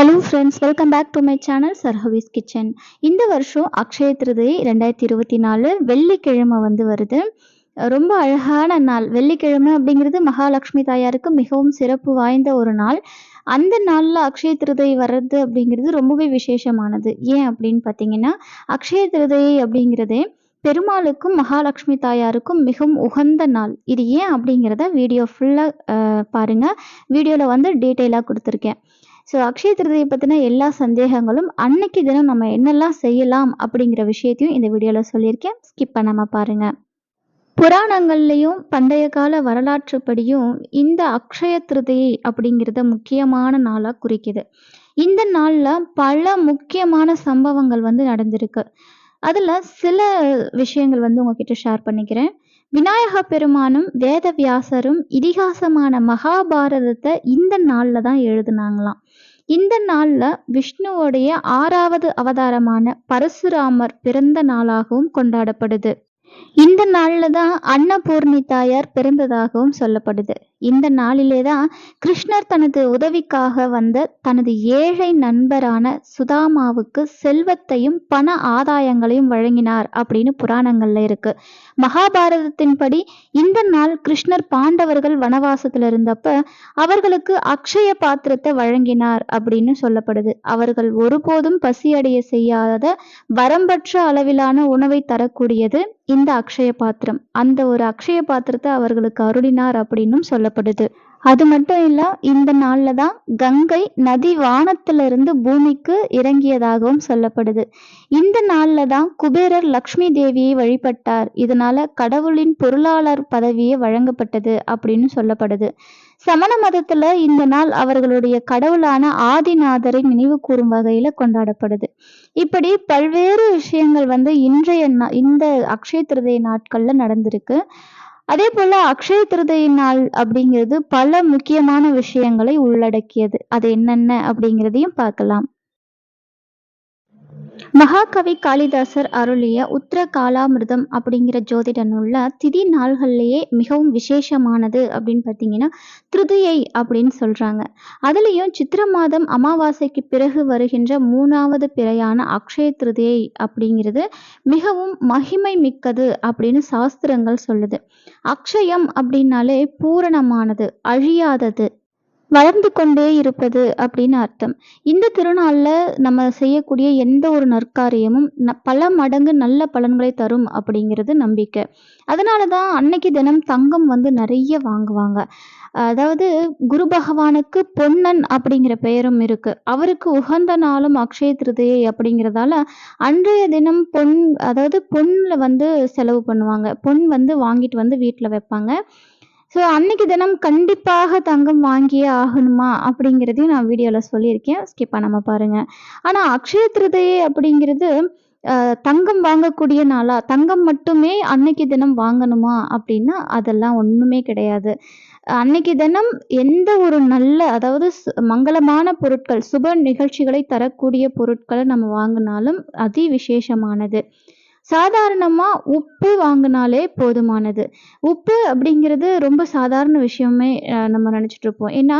Hello friends welcome back to my channel சர்ஹவிஸ் kitchen இந்த வருஷம் அக்ஷய திருதை ரெண்டாயிரத்தி இருபத்தி நாலு வெள்ளிக்கிழமை வந்து வருது. ரொம்ப அழகான நாள். வெள்ளிக்கிழமை அப்படிங்கிறது மகாலட்சுமி தாயாருக்கு மிகவும் சிறப்பு வாய்ந்த ஒரு நாள். அந்த நாளில் அக்ஷய திருதை வர்றது அப்படிங்கிறது ரொம்பவே விசேஷமானது. ஏன் அப்படின்னு பார்த்தீங்கன்னா அக்ஷய திருதை அப்படிங்கிறதே பெருமாளுக்கும் மகாலட்சுமி தாயாருக்கும் மிகவும் உகந்த நாள். இது ஏன் அப்படிங்கிறத வீடியோ ஃபுல்லாக பாருங்கள் வீடியோவில் வந்து டீட்டெயிலாக கொடுத்துருக்கேன். ஸோ அக்ஷய திருதியை பற்றின எல்லா சந்தேகங்களும் அன்னைக்கு தினம் நம்ம என்னெல்லாம் செய்யலாம் அப்படிங்கிற விஷயத்தையும் இந்த வீடியோவில் சொல்லியிருக்கேன். ஸ்கிப் பண்ணாமல் பாருங்கள் புராணங்கள்லையும் பண்டைய கால வரலாற்றுப்படியும் இந்த அக்ஷய திருதியை அப்படிங்கிறத முக்கியமான நாளாக குறிக்குது. இந்த நாளில் பல முக்கியமான சம்பவங்கள் வந்து நடந்திருக்கு. அதில் சில விஷயங்கள் வந்து உங்ககிட்ட ஷேர் பண்ணிக்கிறேன். விநாயக பெருமானும் வேதவியாசரும் இதிகாசமான மகாபாரதத்தை இந்த நாளில் தான் எழுதுனாங்களாம். இந்த நாளில் விஷ்ணுவோடைய ஆறாவது அவதாரமான பரசுராமர் பிறந்த நாளாகவும் கொண்டாடப்படுது. இந்த நாளில் தான் அன்னபூர்ணி தாயார் பிறந்ததாகவும் சொல்லப்படுது. இந்த நாளிலே தான் கிருஷ்ணர் தனது உதவிக்காக வந்த தனது ஏழை நண்பரான சுதாமாவுக்கு செல்வத்தையும் பண ஆதாயங்களையும் வழங்கினார் அப்படின்னு புராணங்கள்ல இருக்கு. மகாபாரதத்தின்படி இந்த நாள் கிருஷ்ணர் பாண்டவர்கள் வனவாசத்துல இருந்தப்ப அவர்களுக்கு அக்ஷய பாத்திரத்தை வழங்கினார் அப்படின்னு சொல்லப்படுது. அவர்கள் ஒருபோதும் பசியடைய செய்யாத வரம்பற்ற அளவிலான உணவை தரக்கூடியது இந்த அக்ஷய பாத்திரம். அந்த ஒரு அக்ஷய பாத்திரத்தை அவர்களுக்கு அருளினார் அப்படின்னும் சொல்லப்படுது அது மட்டும் இல்ல இந்த நாள்ல தான் கங்கை நதி வானத்திலிருந்து பூமிக்கு இறங்கியதாகவும் சொல்லப்படுது. இந்த நாள்ல தான் குபேரர் லக்ஷ்மி தேவியை வழிபட்டார். இதனால கடவுளின் பொருளாளர் பதவியே வழங்கப்பட்டது அப்படின்னு சொல்லப்படுது. சமண மதத்துல இந்த நாள் அவர்களுடைய கடவுளான ஆதிநாதரை நினைவு கூறும் வகையில கொண்டாடப்படுது. இப்படி பல்வேறு விஷயங்கள் வந்து இன்றைய இந்த அக்ஷய திருதய நாட்கள்ல நடந்திருக்கு. அதே போல அக்ஷய திருதை நாள் அப்படிங்கிறது பல முக்கியமான விஷயங்களை உள்ளடக்கியது. அது என்னென்ன அப்படிங்கிறதையும் பார்க்கலாம். மகாகவி காளிதாசர் அருளிய உத்திர காலாமிர்தம் அப்படிங்கிற ஜோதிட நூலில் திதி நாள்கள்லேயே மிகவும் விசேஷமானது அப்படின்னு பார்த்தீங்கன்னா திருதியை அப்படின்னு சொல்றாங்க. அதுலேயும் சித்திர மாதம் அமாவாசைக்கு பிறகு வருகின்ற மூணாவது பிறையான அக்ஷய திருதியை அப்படிங்கிறது மிகவும் மகிமை மிக்கது அப்படின்னு சாஸ்திரங்கள் சொல்லுது. அக்ஷயம் அப்படின்னாலே பூரணமானது அழியாதது வளர்ந்து கொண்டே இருப்பது அப்படின்னு அர்த்தம். இந்த திருநாளில் நம்ம செய்யக்கூடிய எந்த ஒரு நற்காரியமும் பல மடங்கு நல்ல பலன்களை தரும் அப்படிங்கிறது நம்பிக்கை. அதனால தான் அன்னைக்கு தினம் தங்கம் வந்து நிறைய வாங்குவாங்க. அதாவது குரு பகவானுக்கு பொன்னன் அப்படிங்கிற பெயரும் இருக்கு. அவருக்கு உகந்த நாளும் அக்ஷய திருதையை அப்படிங்கிறதால அன்றைய தினம் பொன் அதாவது பொண்ணில் வந்து செலவு பண்ணுவாங்க. பொன் வந்து வாங்கிட்டு வந்து வீட்டில் வைப்பாங்க. ஸோ அன்னைக்கு தினம் கண்டிப்பாக தங்கம் வாங்கியே ஆகணுமா அப்படிங்கிறதையும் நான் வீடியோவில் சொல்லியிருக்கேன். ஸ்கிப் பண்ணாமல் பாருங்கள் ஆனால் அக்ஷய திருதையை அப்படிங்கிறது தங்கம் வாங்கக்கூடிய நாளா தங்கம் மட்டுமே அன்னைக்கு தினம் வாங்கணுமா அப்படின்னா அதெல்லாம் ஒன்றுமே கிடையாது. அன்னைக்கு தினம் எந்த ஒரு நல்ல அதாவது மங்களமான பொருட்கள் சுப நிகழ்ச்சிகளை தரக்கூடிய பொருட்களை நம்ம வாங்கினாலும் அதி விசேஷமானது. சாதாரணமாக உப்பு வாங்கினாலே போதுமானது. உப்பு அப்படிங்கிறது ரொம்ப சாதாரண விஷயமே நம்ம நினச்சிட்ருப்போம் ஏன்னா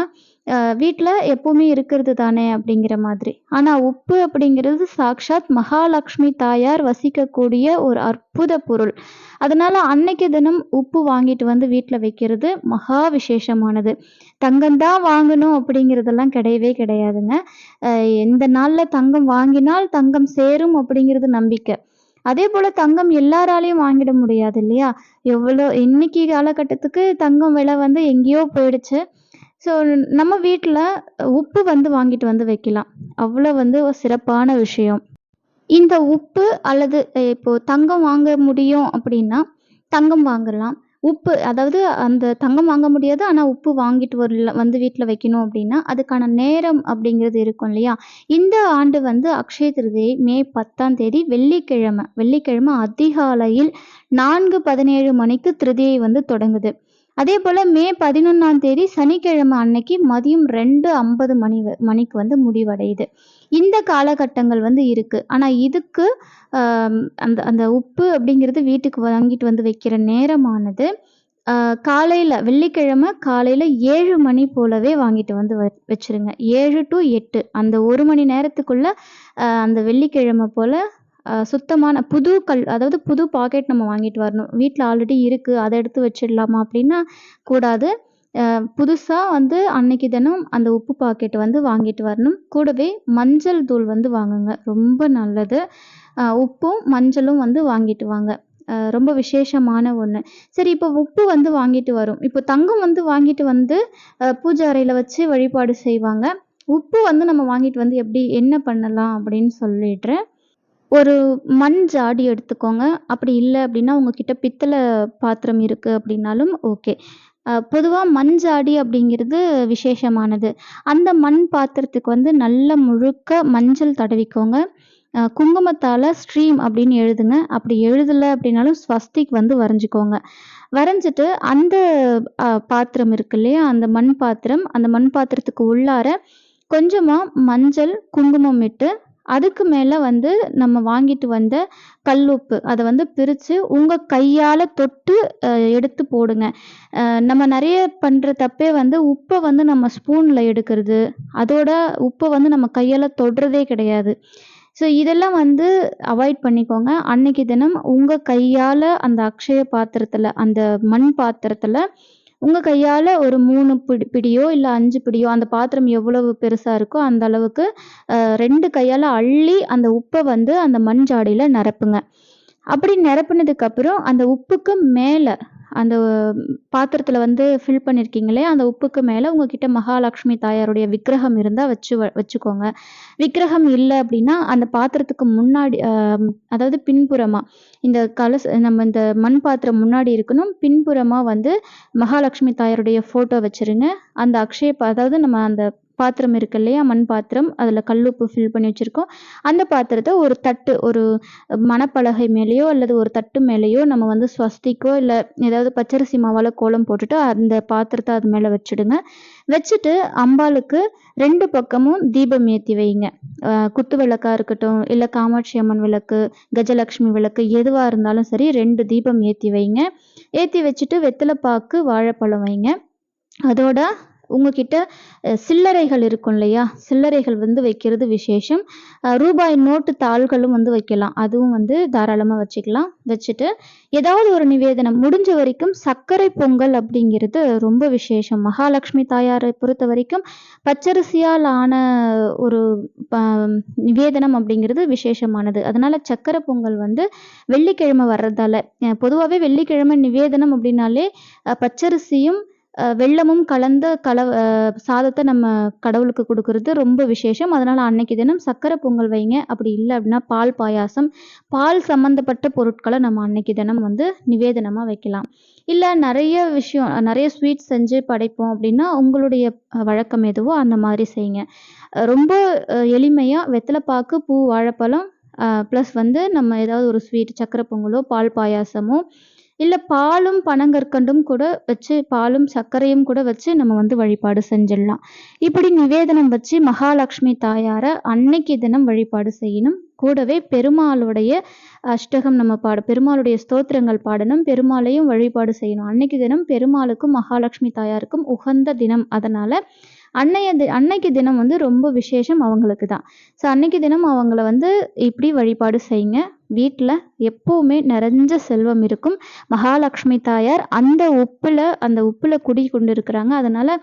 வீட்டில் எப்போவுமே இருக்கிறது தானே அப்படிங்கிற மாதிரி. ஆனால் உப்பு அப்படிங்கிறது சாக்ஷாத் மகாலட்சுமி தாயார் வசிக்கக்கூடிய ஒரு அற்புத பொருள். அதனால் அன்னைக்கு தினம் உப்பு வாங்கிட்டு வந்து வீட்டில் வைக்கிறது மகா விசேஷமானது. தங்கம்தான் வாங்கணும் அப்படிங்கிறதெல்லாம் கிடையவே கிடையாதுங்க. எந்த நாளில் தங்கம் வாங்கினால் தங்கம் சேரும் அப்படிங்கிறது நம்பிக்கை. அதே போல தங்கம் எல்லாராலையும் வாங்கிட முடியாது இல்லையா? எவ்வளோ இன்னைக்கு காலகட்டத்துக்கு தங்கம் விலை வந்து எங்கேயோ போயிடுச்சு. ஸோ நம்ம வீட்டில் உப்பு வந்து வாங்கிட்டு வந்து வைக்கலாம். அவ்வளோ வந்து ஒரு சிறப்பான விஷயம். இந்த உப்பு அல்லது இப்போ தங்கம் வாங்க முடியும் அப்படின்னா தங்கம் வாங்கலாம். உப்பு அதாவது அந்த தங்கம் வாங்க முடியாது ஆனால் உப்பு வாங்கிட்டு வரல வந்து வீட்டில் வைக்கணும் அப்படின்னா அதுக்கான நேரம் அப்படிங்கிறது இருக்கும் இல்லையா? இந்த ஆண்டு வந்து அக்ஷய திருதியை மே பத்தாம் தேதி வெள்ளிக்கிழமை வெள்ளிக்கிழமை அதிகாலையில் நான்கு பதினேழு மணிக்கு திருதியை வந்து தொடங்குது. அதே போல் மே பதினொன்றாம் தேதி சனிக்கிழமை அன்னைக்கு மதியம் ரெண்டு ஐம்பது மணி மணிக்கு வந்து முடிவடையுது. இந்த காலகட்டங்கள் வந்து இருக்குது ஆனால் இதுக்கு அந்த அந்த உப்பு அப்படிங்கிறது வீட்டுக்கு வாங்கிட்டு வந்து வைக்கிற நேரமானது காலையில் வெள்ளிக்கிழமை காலையில் ஏழு மணி போலவே வாங்கிட்டு வந்து வ வச்சுருங்க. ஏழு டு எட்டு அந்த ஒரு மணி நேரத்துக்குள்ளே அந்த வெள்ளிக்கிழமை போல் சுத்தமான புது கல் அதாவது புது பாக்கெட் நம்ம வாங்கிட்டு வரணும். வீட்டில் ஆல்ரெடி இருக்குது அதை எடுத்து வச்சிடலாமா அப்படின்னா கூடாது. புதுசாக வந்து அன்னைக்கு தினம் அந்த உப்பு பாக்கெட் வந்து வாங்கிட்டு வரணும். கூடவே மஞ்சள் தூள் வந்து வாங்குங்க. ரொம்ப நல்லது. உப்பும், மஞ்சளும் வந்து வாங்கிட்டு வாங்க. ரொம்ப விசேஷமான ஒன்று சரி இப்போ உப்பு வந்து வாங்கிட்டு வரும் இப்போ தங்கம் வந்து வாங்கிட்டு வந்து பூஜை அறையில் வச்சு வழிபாடு செய்வாங்க. உப்பு வந்து நம்ம வாங்கிட்டு வந்து எப்படி என்ன பண்ணலாம் அப்படின்னு சொல்லிடுறேன். ஒரு மண் ஜாடி எடுத்துக்கோங்க. அப்படி இல்லை அப்படின்னா உங்ககிட்ட பித்தளை பாத்திரம் இருக்குது அப்படின்னாலும் ஓகே. பொதுவாக மஞ்சாடி மண் ஜாடி அப்படிங்கிறது விசேஷமானது. அந்த மண் பாத்திரத்துக்கு வந்து நல்ல முழுக்க மஞ்சள் தடவிக்கோங்க. குங்குமத்தால் ஸ்ட்ரீம் அப்படின்னு எழுதுங்க. அப்படி எழுதலை அப்படின்னாலும் ஸ்வஸ்திக் வந்து வரைஞ்சிக்கோங்க வரைஞ்சிட்டு அந்த பாத்திரம் இருக்கு இல்லையா? அந்த மண் பாத்திரம், அந்த மண் பாத்திரத்துக்கு உள்ளார கொஞ்சமாக மஞ்சள், குங்குமம் இட்டு, அதுக்கு மேலே வந்து நம்ம வாங்கிட்டு வந்த கல் உப்பு அதை வந்து பிரித்து உங்கள் கையால் தொட்டு எடுத்து போடுங்க. நம்ம நிறைய பண்ணுற தப்பே வந்து உப்பை வந்து நம்ம ஸ்பூனில் எடுக்கிறது. அதோட உப்பை வந்து நம்ம கையால் தொடுறதே கிடையாது. ஸோ இதெல்லாம் வந்து அவாய்ட் பண்ணிக்கோங்க. அன்னைக்கு தினம் உங்கள் கையால் அந்த அக்ஷய பாத்திரத்தில் அந்த மண் பாத்திரத்தில் உங்கள் கையால் ஒரு மூணு பிடி பிடியோ, இல்லை அஞ்சு பிடியோ அந்த பாத்திரம் எவ்வளவு பெருசாக இருக்கோ அந்த அளவுக்கு ரெண்டு கையால் அள்ளி அந்த உப்பை வந்து அந்த மண் ஜாடியில் நிரப்புங்க. அப்படி நிரப்புனதுக்கப்புறம் அந்த உப்புக்கு மேலே அந்த பாத்திரத்தில் வந்து ஃபில் பண்ணியிருக்கீங்களே அந்த உப்புக்கு மேலே உங்ககிட்ட மகாலட்சுமி தாயாருடைய விக்கிரகம் இருந்தால் வச்சு வ வச்சுக்கோங்க. விக்கிரகம் இல்லை அப்படின்னா அந்த பாத்திரத்துக்கு முன்னாடி அதாவது பின்புறமா இந்த கலச நம்ம இந்த மண் பாத்திரம் முன்னாடி இருக்கணும். பின்புறமா வந்து மகாலட்சுமி தாயாருடைய ஃபோட்டோ வச்சுருங்க. அந்த அக்ஷய ப அதாவது நம்ம அந்த பாத்திரம் இருக்கு இல்லையா? மண் பாத்திரம். அதுல கல்லுப்பு ஃபில் பண்ணி வச்சுருக்கோம் அந்த பாத்திரத்தை ஒரு தட்டு ஒரு மணப்பலகை மேலேயோ அல்லது ஒரு தட்டு மேலேயோ நம்ம வந்து ஸ்வஸ்திக்கோ இல்லை ஏதாவது பச்சரிசி மாவால் கோலம் போட்டுட்டு அந்த பாத்திரத்தை அது மேலே வச்சுடுங்க. வச்சுட்டு அம்பாளுக்கு ரெண்டு பக்கமும் தீபம் ஏற்றி வைங்க. குத்து விளக்கா இருக்கட்டும், இல்லை காமாட்சி அம்மன் விளக்கு, கஜலட்சுமி விளக்கு எதுவாக இருந்தாலும் சரி ரெண்டு தீபம் ஏற்றி வைங்க. ஏற்றி வச்சுட்டு வெத்தலைப்பாக்கு பாக்கு, வாழைப்பழம் வைங்க. அதோட உங்ககிட்ட சில்லறைகள் இருக்கும் இல்லையா? சில்லறைகள் வந்து வைக்கிறது விசேஷம். ரூபாய் நோட்டு தாள்களும் வந்து வைக்கலாம். அதுவும் வந்து தாராளமாக வச்சுக்கலாம். வச்சுட்டு ஏதாவது ஒரு நிவேதனம் முடிஞ்ச வரைக்கும் சர்க்கரை பொங்கல் அப்படிங்கிறது ரொம்ப விசேஷம். மகாலட்சுமி தாயாரை பொறுத்த வரைக்கும் பச்சரிசியால் ஆன ஒரு ப நிவேதனம் அப்படிங்கிறது விசேஷமானது. அதனால சர்க்கரை பொங்கல் வந்து வெள்ளிக்கிழமை வர்றதால பொதுவாகவே வெள்ளிக்கிழமை நிவேதனம் அப்படின்னாலே பச்சரிசியும், வெல்லமும் கலந்த கல சாதத்தை நம்ம கடவுளுக்கு கொடுக்கறது ரொம்ப விசேஷம். அதனால் அன்னைக்கு தினம் சக்கரை பொங்கல் வைங்க. அப்படி இல்லை அப்படின்னா பால் பாயாசம், பால் சம்மந்தப்பட்ட பொருட்களை நம்ம அன்னைக்கு தினம் வந்து நிவேதனமாக வைக்கலாம். இல்லை நிறைய விஷயம் நிறைய ஸ்வீட்ஸ் செஞ்சு படைப்போம் அப்படின்னா, உங்களுடைய வழக்கம் எதுவோ அந்த மாதிரி செய்யுங்க. ரொம்ப எளிமையாக வெத்தலைப்பாக்கு பூ, வாழைப்பழம் ப்ளஸ் வந்து நம்ம ஏதாவது ஒரு ஸ்வீட் சக்கரை பொங்கலோ, பால் பாயாசமோ, இல்லை பாலும் பனங்கற்கண்டும் கூட வச்சு பாலும், சர்க்கரையும் கூட வச்சு நம்ம வந்து வழிபாடு செஞ்சிடலாம். இப்படி நிவேதனம் வச்சு மகாலட்சுமி தாயார அன்னைக்கு தினம் வழிபாடு செய்யணும். கூடவே பெருமாளுடைய அஷ்டகம் நம்ம பாட பெருமாளுடைய ஸ்தோத்திரங்கள் பாடணும். பெருமாளையும் வழிபாடு செய்யணும். அன்னைக்கு தினம் பெருமாளுக்கும், மகாலட்சுமி தாயாருக்கும் உகந்த தினம். அதனால அன்னைய தி அன்னைக்கு தினம் வந்து ரொம்ப விசேஷம் அவங்களுக்கு தான். ஸோ அன்னைக்கு தினம் அவங்கள வந்து இப்படி வழிபாடு செய்யுங்க. வீட்டில் எப்போவுமே நிறைஞ்ச செல்வம் இருக்கும். மகாலட்சுமி தாயார் அந்த உப்பில் அந்த உப்பில் குடி கொண்டு இருக்கிறாங்க அதனால்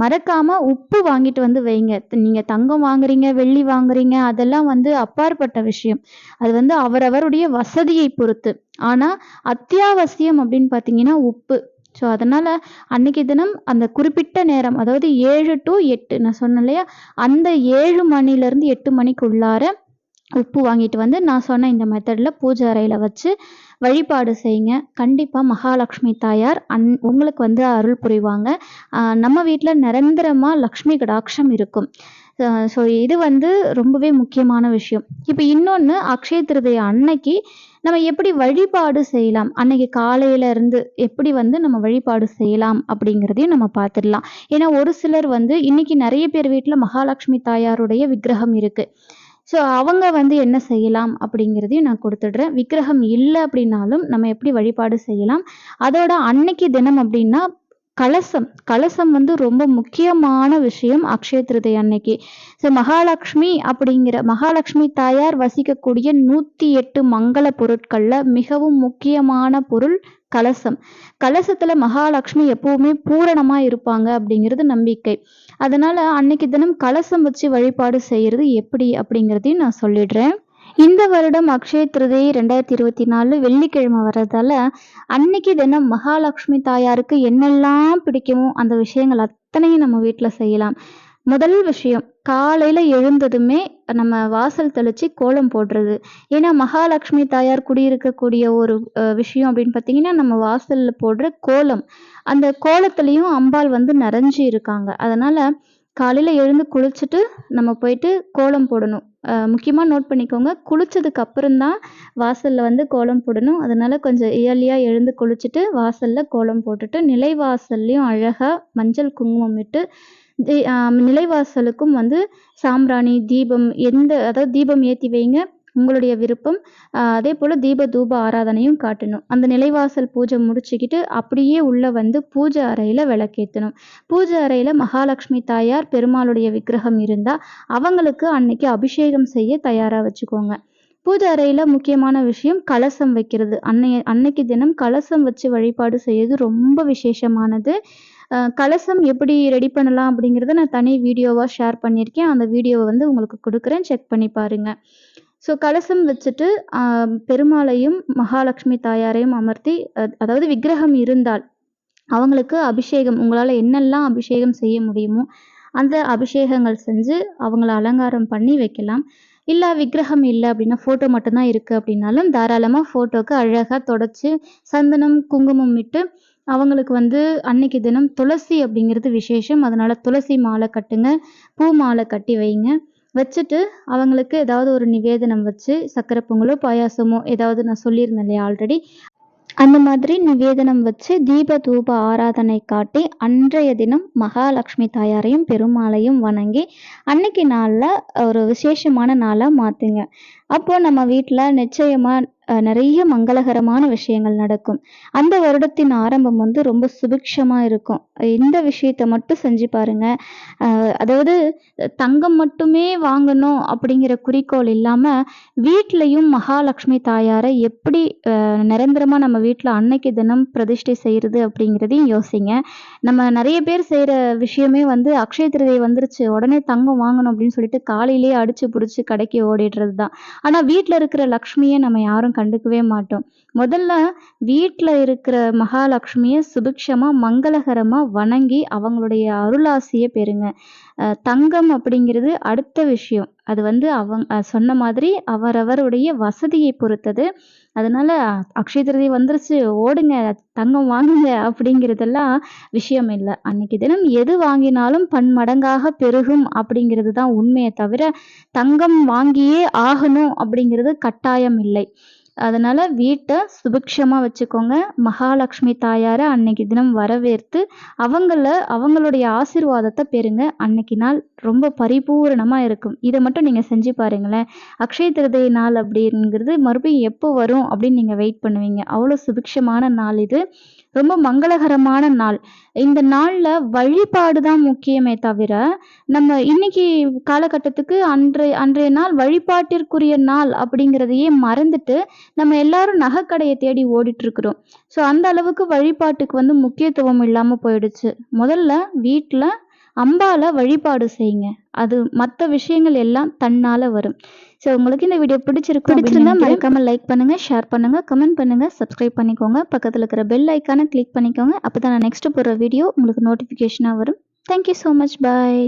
மறக்காம உப்பு வாங்கிட்டு வந்து வைங்க. நீங்க தங்கம் வாங்குறீங்க, வெள்ளி வாங்குறீங்க அதெல்லாம் வந்து அப்பாற்பட்ட விஷயம். அது வந்து அவரவருடைய வசதியை பொறுத்து. ஆனா அத்தியாவசியம் அப்படின்னு பார்த்தீங்கன்னா உப்பு. ஸோ அதனால் அன்னைக்கு தினம் அந்த குறிப்பிட்ட நேரம் அதாவது ஏழு டு எட்டு நான் சொன்னேன் இல்லையா? அந்த ஏழு மணிலேருந்து எட்டு மணிக்குள்ளார உப்பு வாங்கிட்டு வந்து நான் சொன்ன இந்த மெத்தடில் பூஜை அறையில் வச்சு வழிபாடு செய்யுங்க. கண்டிப்பாக மகாலட்சுமி தாயார் அன் உங்களுக்கு வந்து அருள் புரிவாங்க. நம்ம வீட்டில் நிரந்தரமாக லக்ஷ்மி கடாட்சம் இருக்கும். ஸோ இது வந்து ரொம்பவே முக்கியமான விஷயம். இப்போ இன்னொன்று அக்ஷய திருதய அன்னைக்கு நம்ம எப்படி வழிபாடு செய்யலாம்? அன்னைக்கு காலையில இருந்து எப்படி வந்து நம்ம வழிபாடு செய்யலாம் அப்படிங்கிறதையும் நம்ம பார்த்துடலாம். ஏன்னா ஒரு சிலர் வந்து இன்னைக்கு நிறைய பேர் வீட்டில் மகாலட்சுமி தாயாருடைய விக்கிரகம் இருக்கு. ஸோ அவங்க வந்து என்ன செய்யலாம் அப்படிங்கிறதையும் நான் கொடுத்துடுறேன் விக்கிரகம் இல்லை அப்படின்னாலும் நம்ம எப்படி வழிபாடு செய்யலாம் அதோட அன்னைக்கு தினம் அப்படின்னா கலசம். கலசம் வந்து ரொம்ப முக்கியமான விஷயம் அக்ஷய திருதை அன்னைக்கு. ஸோ மகாலட்சுமி அப்படிங்கிற மகாலட்சுமி தாயார் வசிக்கக்கூடிய நூற்றி எட்டு மங்கள பொருட்களில் மிகவும் முக்கியமான பொருள் கலசம். கலசத்துல மகாலட்சுமி எப்பவுமே பூரணமா இருப்பாங்க அப்படிங்கிறது நம்பிக்கை. அதனால அன்னைக்கு தினம் கலசம் வச்சு வழிபாடு செய்யறது எப்படி அப்படிங்கிறதையும் நான் சொல்லிடுறேன். இந்த வருடம் அக்ஷய திருதை ரெண்டாயிரத்தி இருபத்தி நாலு வெள்ளிக்கிழமை வர்றதால அன்னைக்கு தினம் மகாலட்சுமி தாயாருக்கு என்னெல்லாம் பிடிக்குமோ அந்த விஷயங்கள் அத்தனையும் நம்ம வீட்டில் செய்யலாம். முதல் விஷயம் காலையில் எழுந்ததுமே நம்ம வாசல் தெளித்து கோலம் போடுறது. ஏன்னா மகாலட்சுமி தாயார் குடியிருக்கக்கூடிய ஒரு விஷயம் அப்படின்னு பார்த்தீங்கன்னா நம்ம வாசலில் போடுற கோலம். அந்த கோலத்துலேயும் அம்பாள் வந்து நிறைஞ்சி இருக்காங்க. அதனால் காலையில் எழுந்து குளிச்சுட்டு நம்ம போயிட்டு கோலம் போடணும். முக்கியமாக நோட் பண்ணிக்கோங்க. குளிச்சதுக்கு அப்புறம்தான் வாசலில் வந்து கோலம் போடணும். அதனால் கொஞ்சம் இயர்லியாக எழுந்து குளிச்சுட்டு வாசலில் கோலம் போட்டுட்டு நிலைவாசல்லையும் அழகாக மஞ்சள் குங்குமம் இட்டு நிலைவாசலுக்கும் வந்து சாம்பிராணி தீபம் எந்த அதாவது தீபம் ஏற்றி வைங்க. உங்களுடைய விருப்பம் அதே போல் தீப தூப ஆராதனையும் காட்டணும். அந்த நிலைவாசல் பூஜை முடிச்சுக்கிட்டு அப்படியே உள்ளே வந்து பூஜை அறையில் விளக்கேற்றணும் பூஜை அறையில் மகாலட்சுமி தாயார் பெருமாளுடைய விக்கிரகம் இருந்தால் அவங்களுக்கு அன்னைக்கு அபிஷேகம் செய்ய தயாராக வச்சுக்கோங்க. பூஜை அறையில் முக்கியமான விஷயம் கலசம் வைக்கிறது. அன்னைய அன்னைக்கு தினம் கலசம் வச்சு வழிபாடு செய்யறது ரொம்ப விசேஷமானது. கலசம் எப்படி ரெடி பண்ணலாம் அப்படிங்கிறத நான் தனி வீடியோவாக ஷேர் பண்ணியிருக்கேன். அந்த வீடியோவை வந்து உங்களுக்கு கொடுக்குறேன். செக் பண்ணி பாருங்கள் ஸோ கலசம் வச்சுட்டு பெருமாளையும் மகாலட்சுமி தாயாரையும் அமர்த்தி அதாவது விக்கிரகம் இருந்தால் அவங்களுக்கு அபிஷேகம் உங்களால் என்னெல்லாம் அபிஷேகம் செய்ய முடியுமோ அந்த அபிஷேகங்கள் செஞ்சு அவங்கள அலங்காரம் பண்ணி வைக்கலாம். இல்லை விக்கிரகம் இல்லை அப்படின்னா ஃபோட்டோ மட்டும்தான் இருக்குது அப்படின்னாலும் தாராளமாக ஃபோட்டோவுக்கு அழகாக தொடச்சி சந்தனம் குங்குமம் விட்டு அவங்களுக்கு வந்து அன்னைக்கு தினம் துளசி அப்படிங்கிறது விசேஷம். அதனால் துளசி மாலை கட்டுங்க பூ மாலை கட்டி வைங்க. வச்சுட்டு அவங்களுக்கு ஏதாவது ஒரு நிவேதனம் வச்சு சக்கரை பொங்கலோ பாயாசமோ ஏதாவது நான் சொல்லியிருந்தேன் இல்லையா ஆல்ரெடி அந்த மாதிரி நிவேதனம் வச்சு தீப தூப ஆராதனை காட்டி அன்றைய தினம் மகாலட்சுமி தாயாரையும் பெருமாளையும் வணங்கி அன்னைக்கு நாளில் ஒரு விசேஷமான நாளாக மாற்றுங்க அப்போது நம்ம வீட்டில் நிச்சயமாக நிறைய மங்களகரமான விஷயங்கள் நடக்கும். அந்த வருடத்தின் ஆரம்பம் வந்து ரொம்ப சுபிக்ஷமாக இருக்கும். இந்த விஷயத்த மட்டும் செஞ்சு பாருங்க. அதாவது தங்கம் மட்டுமே வாங்கணும் அப்படிங்கிற குறிக்கோள் இல்லாமல் வீட்லேயும் மகாலட்சுமி தாயாரை எப்படி நிரந்தரமாக நம்ம வீட்டில் அன்னைக்கு தினம் பிரதிஷ்டை செய்கிறது அப்படிங்கிறதையும் யோசிங்க. நம்ம நிறைய பேர் செய்கிற விஷயமே வந்து அக்ஷய திருதை வந்துருச்சு உடனே தங்கம் வாங்கணும் அப்படின்னு சொல்லிட்டு காலையிலேயே அடிச்சு பிடிச்சி கடைக்கு ஓடிடுறது தான் ஆனால் வீட்டில் இருக்கிற லக்ஷ்மியை நம்ம யாரும் கண்டுக்கவே மாட்டோம். முதல்ல வீட்டில் இருக்கிற மகாலட்சுமியை சுபிக்ஷமாக மங்களகரமாக வணங்கி அவங்களுடைய அருளாசியை பெறுங்க. தங்கம் அப்படிங்கிறது அடுத்த விஷயம். அது வந்து அவங்க சொன்ன மாதிரி அவரவருடைய வசதியை பொறுத்தது. அதனால அக்ஷய திருதி வந்துருச்சு ஓடுங்க தங்கம் வாங்குங்க அப்படிங்கிறதெல்லாம் விஷயம் இல்லை. அன்னைக்கு தினம் எது வாங்கினாலும் பன்மடங்காக பெருகும் அப்படிங்கிறது தான் உண்மையை தவிர தங்கம் வாங்கியே ஆகணும் அப்படிங்கிறது கட்டாயம் இல்லை. அதனால் வீட்டை சுபிக்ஷமாக வச்சுக்கோங்க. மகாலட்சுமி தாயாரை அன்னைக்கு தினம் வரவேற்று அவங்கள அவங்களுடைய ஆசீர்வாதத்தை பெறுங்க. அன்னைக்கு நாள் ரொம்ப பரிபூரணமாக இருக்கும். இதை மட்டும் நீங்கள் செஞ்சு பாருங்களேன். அக்ஷய திருதய நாள் அப்படிங்கிறது மறுபடியும் எப்போ வரும் அப்படின்னு நீங்கள் வெயிட் பண்ணுவீங்க. அவ்வளோ சுபிக்ஷமான நாள் இது. ரொம்ப மங்களகரமான நாள். இந்த நாளில் வழிபாடு தான் முக்கியமே தவிர நம்ம இன்னைக்கு காலகட்டத்துக்கு அன்றைய அன்றைய நாள் வழிபாட்டிற்குரிய நாள் அப்படிங்கிறதையே மறந்துட்டு நம்ம எல்லாரும் நகைக்கடையை தேடி ஓடிட்டு இருக்கிறோம் ஸோ அந்த அளவுக்கு வழிபாட்டுக்கு வந்து முக்கியத்துவம் இல்லாமல் போயிடுச்சு. முதல்ல வீட்டில் அம்பால வழிபாடு செய்யுங்க. அது மற்ற விஷயங்கள் எல்லாம் தன்னால வரும். ஸோ உங்களுக்கு இந்த வீடியோ பிடிச்சிருக்கு பிடிச்சிருந்தா மறக்காம லைக் பண்ணுங்க ஷேர் பண்ணுங்க கமெண்ட் பண்ணுங்க சப்ஸ்கிரைப் பண்ணிக்கோங்க. பக்கத்தில் இருக்கிற பெல் ஐக்கானை கிளிக் பண்ணிக்கோங்க. அப்போ தான் நான் நெக்ஸ்ட் போடுற வீடியோ உங்களுக்கு நோட்டிஃபிகேஷனாக வரும். Thank you so much bye